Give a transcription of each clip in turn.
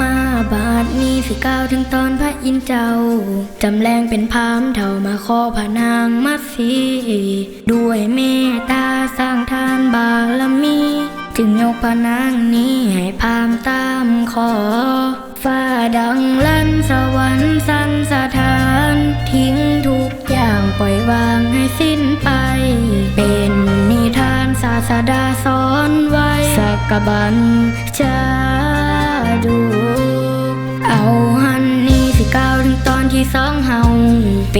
มาบาทนี้สิก้าวถึงตอนพระอินเจ้า จำแรงเป็นพามเท่ามาขอพระนางมาสีด้วยเมตตาสร้างทานบารมีจึงยกพระนางนี้ให้พามตามขอฟ้าดังลั่นสวรรค์สันสถาน ทิ้งทุกอย่างปล่อยวางให้สิ้นไป เป็นนิทานศาสดาสอนไว้สักกบันจะ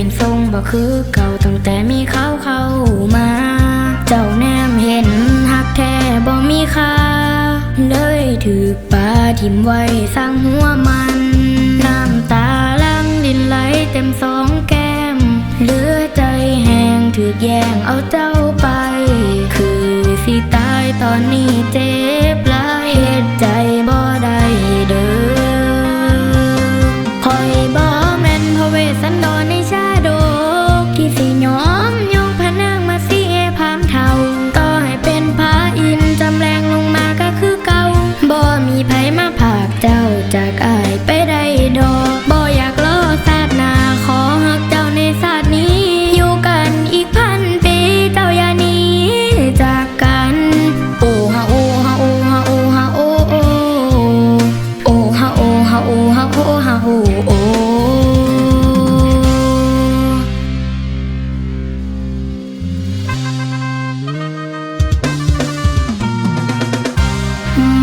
เป็นทรงบ่คือเก่าตั้งแต่มีเขาเข้ามา เจ้าแนมเห็นหักแท้บ่มีค่า เลยถือปลาทิมไว้สร้างหัวมัน น้ำตาลังดินไหลเต็มสองแก้ม เหลือใจแห้งถือแย่งเอาเจ้าไป คือสิตายตอนนี้เจ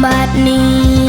บัดนี้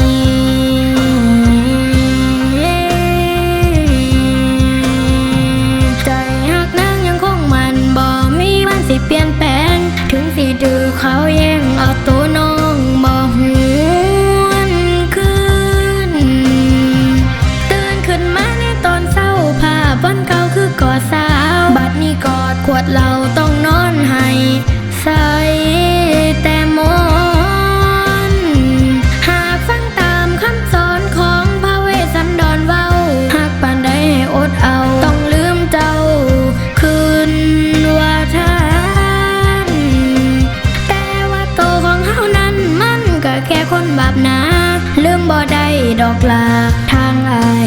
ดอกลาทางอาย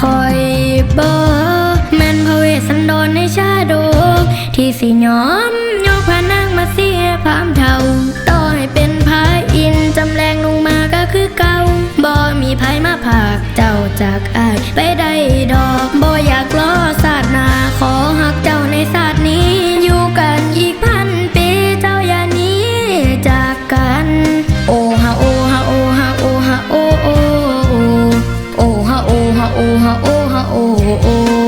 คอยบอกแม่นพระเวสสันดรในชาดก ที่สิยอมยกพระนางมาเสียพามเท่าต่อให้เป็นพระอินจำแรงลงมาก็คือเก่าบ่มีไผมาผากเจ้าจากอายไปได้ดอกบ่อยากล้อศาสา ha oh ha oh oh